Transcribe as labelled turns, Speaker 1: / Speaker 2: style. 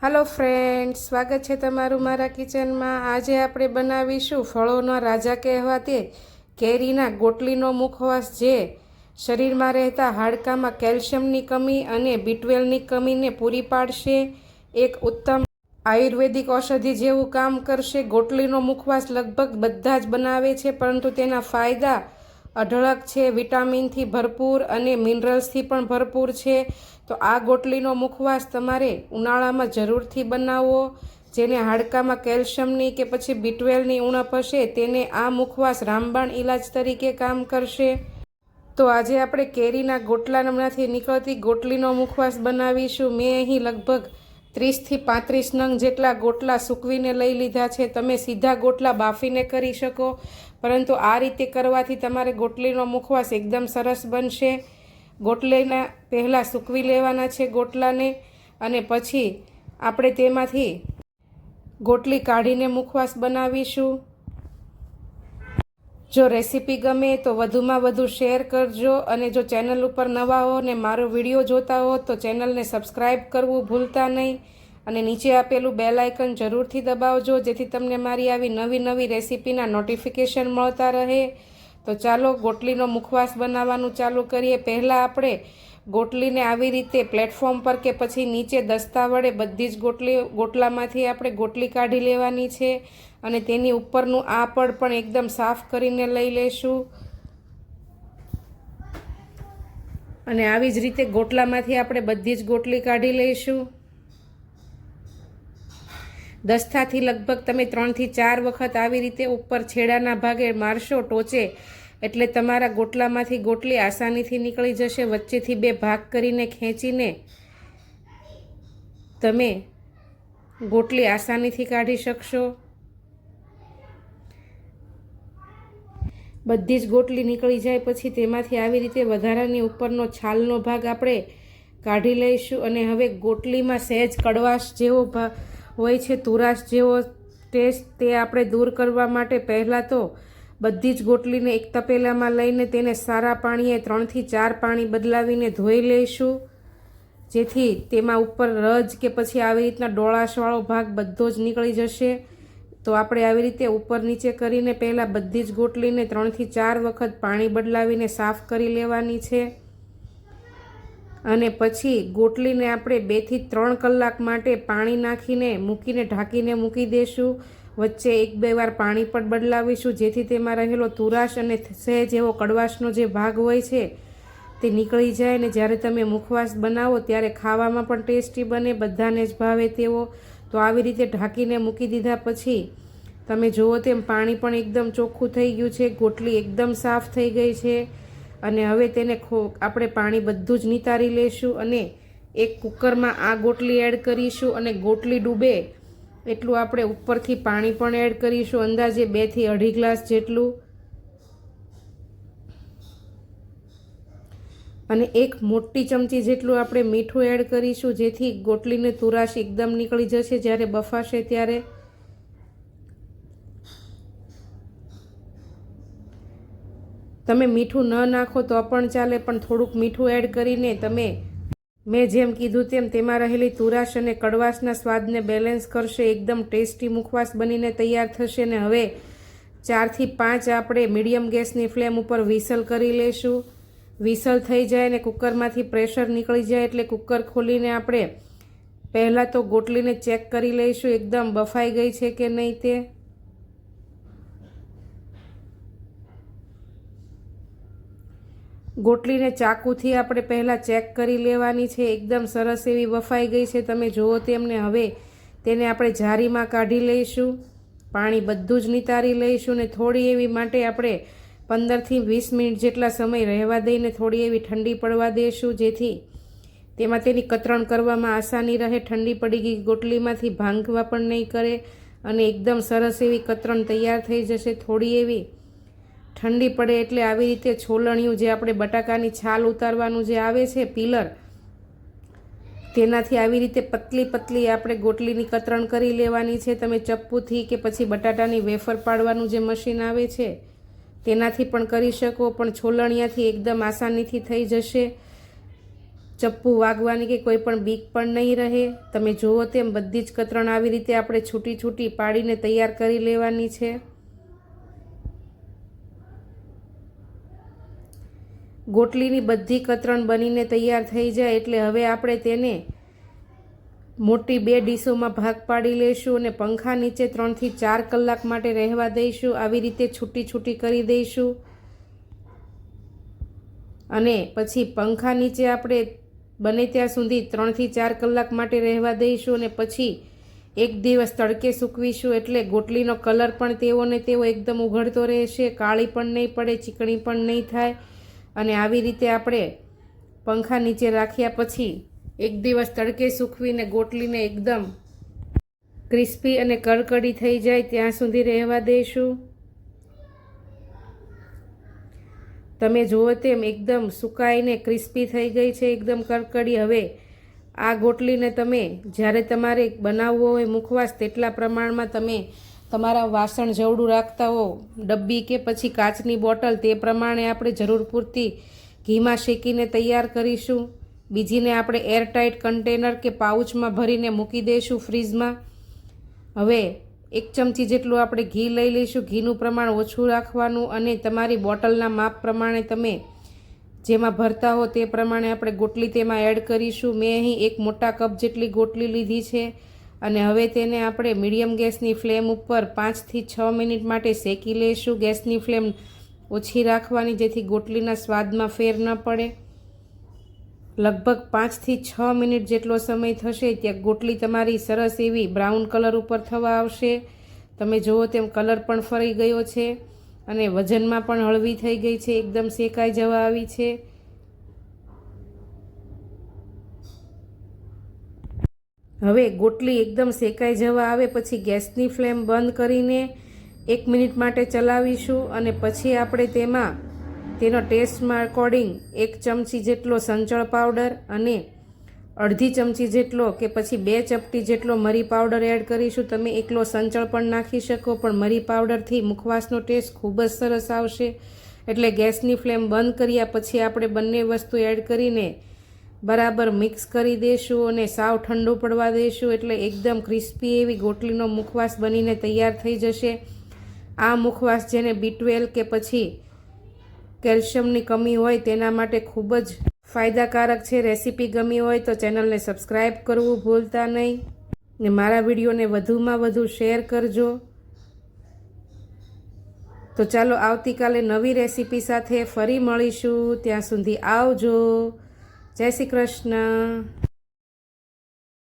Speaker 1: હાલો friend સ્વાગત છે તમારું મારા કિચનમાં. આજે આપણે બનાવીશું ફળોનો રાજા કહેવાતે કેરીના ગોટલીનો મુખવાસ જે શરીરમાં રહેતા હાડકામાં કેલ્શિયમની કમી અને બીટવેલની કમીને પૂરી પાડશે. એક ઉત્તમ આયુર્વેદિક ઔષધિ જેવું કામ કરશે. ગોટલીનો મુખવાસ લગભગ બધા જ બનાવે છે, પરંતુ તેના ફાયદા અઢળક છે. વિટામિનથી ભરપૂર અને મિનરલ્સથી પણ ભરપૂર છે. તો આ ગોટલીનો મુખવાસ તમારે ઉનાળામાં જરૂરથી બનાવવો, જેને હાડકામાં કેલ્શિયમની કે પછી બીટવેલની ઉણપ હશે તેને આ મુખવાસ રામબાણ ઇલાજ તરીકે કામ કરશે. તો આજે આપણે કેરીના ગોટલામાંથી નીકળતી ગોટલીનો મુખવાસ બનાવીશું. મેં અહીં લગભગ ત્રીસથી પાંત્રીસ નંગ જેટલા ગોટલા સૂકવીને લઈ લીધા છે. તમે સીધા ગોટલા બાફીને કરી શકો, પરંતુ આ રીતે કરવાથી તમારે ગોટલીનો મુખવાસ એકદમ સરસ બનશે. ગોટલીના પહેલાં સૂકવી લેવાના છે ગોટલાને અને પછી આપણે તેમાંથી ગોટલી કાઢીને મુખવાસ બનાવીશું. જો રેસીપી ગમે તો વધુમાં વધુ શેર કરજો અને જો ચેનલ ઉપર નવા હો ને મારો વીડિયો જોતા હો તો ચેનલને સબસ્ક્રાઈબ કરવું ભૂલતા નહીં અને નીચે આપેલું બેલ આઇકન જરૂરથી દબાવજો જેથી તમને મારી આવી નવી નવી રેસીપીના નોટિફિકેશન મળતા રહે. તો ચાલો ગોટલીનો મુખવાસ બનાવવાનું ચાલુ કરીએ. પહેલાં આપણે ગોટલીને આવી રીતે પ્લેટફોર્મ પર કે પછી નીચે દસ્તા વડે બધી જ ગોટલી, ગોટલામાંથી આપણે ગોટલી કાઢી લેવાની છે અને તેની ઉપરનું આ પડ પણ એકદમ સાફ કરીને લઈ લેશું. અને આવી જ રીતે ગોટલામાંથી આપણે બધી જ ગોટલી કાઢી લઈશું. દસ્તાથી લગભગ તમે ત્રણથી ચાર વખત આવી રીતે ઉપર છેડાના ભાગે મારશો ટોચે, એટલે તમારા ગોટલામાંથી ગોટલી આસાનીથી નીકળી જશે, વચ્ચેથી બે ભાગ કરીને ખેંચીને તમે ગોટલી આસાનીથી કાઢી શકશો. બધી જ ગોટલી નીકળી જાય પછી તેમાંથી આવી રીતે વધારાની ઉપરનો છાલનો ભાગ આપણે કાઢી લઈશું અને હવે ગોટલીમાં સહેજ કડવાશ જેવો હોય છે તુરાશ જેવો ટેસ્ટ તે આપણે દૂર કરવા માટે પહેલાં તો બધી જ ગોટલીને એક તપેલામાં લઈને તેને સારા પાણીએ ત્રણથી ચાર પાણી બદલાવીને ધોઈ લઈશું. જેથી તેમાં ઉપર રજ કે પછી આવી રીતના ડોળાશવાળો ભાગ બધો જ નીકળી જશે. તો આપણે આવી રીતે ઉપર નીચે કરીને પહેલાં બધી જ ગોટલીને ત્રણથી ચાર વખત પાણી બદલાવીને સાફ કરી લેવાની છે. અને પછી ગોટલીને આપણે બેથી ત્રણ કલાક માટે પાણી નાખીને મૂકીને ઢાંકીને મૂકી દઈશું વચ્ચે એક બે વાર પાણી પણ બદલાવીશું, જેથી તેમાં રહેલો તુરાશ અને સહેજ એવો કડવાશનો જે ભાગ હોય છે તે નીકળી જાય ને જ્યારે તમે મુખવાસ બનાવો ત્યારે ખાવામાં પણ ટેસ્ટી બને, બધાને જ ભાવે તેવો. તો આવી રીતે ઢાંકીને મૂકી દીધા પછી તમે જુઓ તેમ પાણી પણ એકદમ ચોખ્ખું થઈ ગયું છે, ગોટલી એકદમ સાફ થઈ ગઈ છે. અને હવે તેને ખો, આપણે પાણી બધું જ નિતારી લઈશું અને એક કુકરમાં આ ગોટલી એડ કરીશું અને ગોટલી ડૂબે એટલું આપણે ઉપરથી પાણી પણ એડ કરીશું. અંદાજે બેથી અઢી ગ્લાસ જેટલું. અને એક મોટી ચમચી જેટલું આપણે મીઠું એડ કરીશું જેથી ગોટલીને તુરાશ એકદમ નીકળી જશે. જ્યારે બફાશે ત્યારે તમે મીઠું ન નાખો તો પણ ચાલે, પણ થોડુંક મીઠું એડ કરીને તમે, મેં જેમ કીધું તેમ તેમાં રહેલી તુરાશ અને કડવાશના સ્વાદને બેલેન્સ કરશે, એકદમ ટેસ્ટી મુખવાસ બનીને તૈયાર થશે ને હવે ચારથી પાંચ આપણે મીડિયમ ગેસની ફ્લેમ ઉપર વિસલ કરી લેશું. વિસલ થઈ જાય ને કુકરમાંથી પ્રેશર નીકળી જાય એટલે કુકર ખોલીને આપણે પહેલાં તો ગોટલીને ચેક કરી લઈશું, એકદમ બફાઈ ગઈ છે કે નહીં તે. ગોટલીને ચાકુથી આપણે પહેલાં ચેક કરી લેવાની છે. એકદમ સરસ એવી બફાઈ ગઈ છે. તમે જુઓ તેમને હવે તેને આપણે જારીમાં કાઢી લઈશું. પાણી બધું જ નિતારી લઈશું ને થોડી એવી માટે આપણે પંદરથી વીસ મિનિટ જેટલા સમય રહેવા દઈને થોડી એવી ઠંડી પડવા દઈશું જેથી તેમાં તેની કતરણ કરવામાં આસાની રહે, ઠંડી પડી ગઈ, ગોટલીમાંથી ભાંગવા પણ નહીં કરે અને એકદમ સરસ એવી કતરણ તૈયાર થઈ જશે. થોડી એવી ઠંડી પડે એટલે આવી રીતે છોલણિયું જે આપણે બટાકાની છાલ ઉતારવાનું જે આવે છે, પિલર, તેનાથી આવી રીતે પતલી પતલી આપણે ગોટલીની કતરણ કરી લેવાની છે. તમે ચપ્પુથી કે પછી બટાટાની વેફર પાડવાનું જે મશીન આવે છે, તેનાથી પણ કરી શકો, પણ છોલણિયાથી એકદમ આસાનીથી થઈ જશે. ચપ્પુ વાગવાની કે કોઈ પણ બીક પણ નહીં રહે. તમે જુઓ તેમ બધી જ કતરણ આવી રીતે આપણે છૂટી છૂટી પાડીને તૈયાર કરી લેવાની છે. ગોટલીની બધી કતરણ બનીને તૈયાર થઈ જાય એટલે હવે આપણે તેને મોટી બે ડીશોમાં ભાગ પાડી લઈશું અને પંખા નીચે ત્રણથી ચાર કલાક માટે રહેવા દઈશું. આવી રીતે છૂટી છૂટી કરી દઈશું. અને પછી પંખા નીચે આપણે બને ત્યાં સુધી ત્રણથી ચાર કલાક માટે રહેવા દઈશું અને પછી એક દિવસ તડકે સૂકવીશું એટલે ગોટલીનો કલર પણ તેવો ને તેવો એકદમ ઉઘડતો રહેશે, કાળી પણ નહીં પડે, ચીકણી પણ નહીં થાય. અને આવી રીતે આપણે પંખા નીચે રાખ્યા પછી એક દિવસ તડકે સૂકવીને ગોટલીને એકદમ ક્રિસ્પી અને કડકડી થઈ જાય ત્યાં સુધી રહેવા દઈશું તમે જુઓ તેમ એકદમ સુકાઈને ક્રિસ્પી થઈ ગઈ છે, એકદમ કડકડી હવે આ ગોટલીને તમે જ્યારે તમારે બનાવવો હોય મુખવાસ, તેટલા પ્રમાણમાં તમે તમારા વાસણ જવડું રાખતા હો, ડબ્બી કે પછી કાચની બોટલ, તે પ્રમાણે આપણે જરૂર પૂરતી ઘીમાં શેકીને તૈયાર કરીશું. બીજીને આપણે એરટાઇટ કન્ટેનર કે પાઉચમાં ભરીને મૂકી દઈશું ફ્રીજમાં. હવે એક ચમચી જેટલું આપણે ઘી લઈ લઈશું. ઘીનું પ્રમાણ ઓછું રાખવાનું અને તમારી બોટલના માપ પ્રમાણે તમે જેમાં ભરતા હો તે પ્રમાણે આપણે ગોટલી તેમાં એડ કરીશું. મેં અહીં એક મોટા કપ જેટલી ગોટલી લીધી છે. અને હવે તેને આપણે મીડિયમ ગેસની ફ્લેમ ઉપર પાંચથી છ મિનિટ માટે શેકી લઈશું ગેસની ફ્લેમ ઓછી રાખવાની જેથી ગોટલીના સ્વાદમાં ફેર ન પડે. લગભગ પાંચથી છ મિનિટ જેટલો સમય થશે ત્યાં ગોટલી તમારી સરસ એવી બ્રાઉન કલર ઉપર થવા આવશે. તમે જુઓ તેમ કલર પણ ફરી ગયો છે અને વજનમાં પણ હળવી થઈ ગઈ છે. એકદમ શેકાઈ જવા આવી છે. હવે ગોટલી એકદમ શેકાઈ જવા આવે પછી ગેસની ફ્લેમ બંધ કરીને એક મિનિટ માટે ચલાવીશું અને પછી આપણે તેમાં તેનો ટેસ્ટમાં અકોર્ડિંગ એક ચમચી જેટલો સંચળ પાવડર અને અડધી ચમચી જેટલો કે પછી બે ચપટી જેટલો મરી પાવડર એડ કરીશું. તમે એકલો સંચળ પણ નાખી શકો, પણ મરી પાવડરથી મુખવાસનો ટેસ્ટ ખૂબ જ સરસ આવશે. એટલે ગેસની ફ્લેમ બંધ કર્યા પછી આપણે બંને વસ્તુ એડ કરીને બરાબર મિક્સ કરી દઈશું અને સાવ ઠંડુ પડવા દઈશું એટલે એકદમ ક્રિસ્પી એવી ગોટલીનો મુખવાસ બનીને તૈયાર થઈ જશે. આ મુખવાસ જેને બી ટ્વેલ્વ કે પછી કેલ્શિયમની કમી હોય તેના માટે ખૂબ જ ફાયદાકારક છે. રેસીપી ગમી હોય તો ચેનલને સબસ્ક્રાઈબ કરવું ભૂલતા નહીં ને મારા વિડીયોને વધુમાં વધુ શેર કરજો. તો ચાલો આવતીકાલે નવી રેસીપી સાથે ફરી મળીશું. ત્યાં સુધી આવજો. જય શ્રી કૃષ્ણ.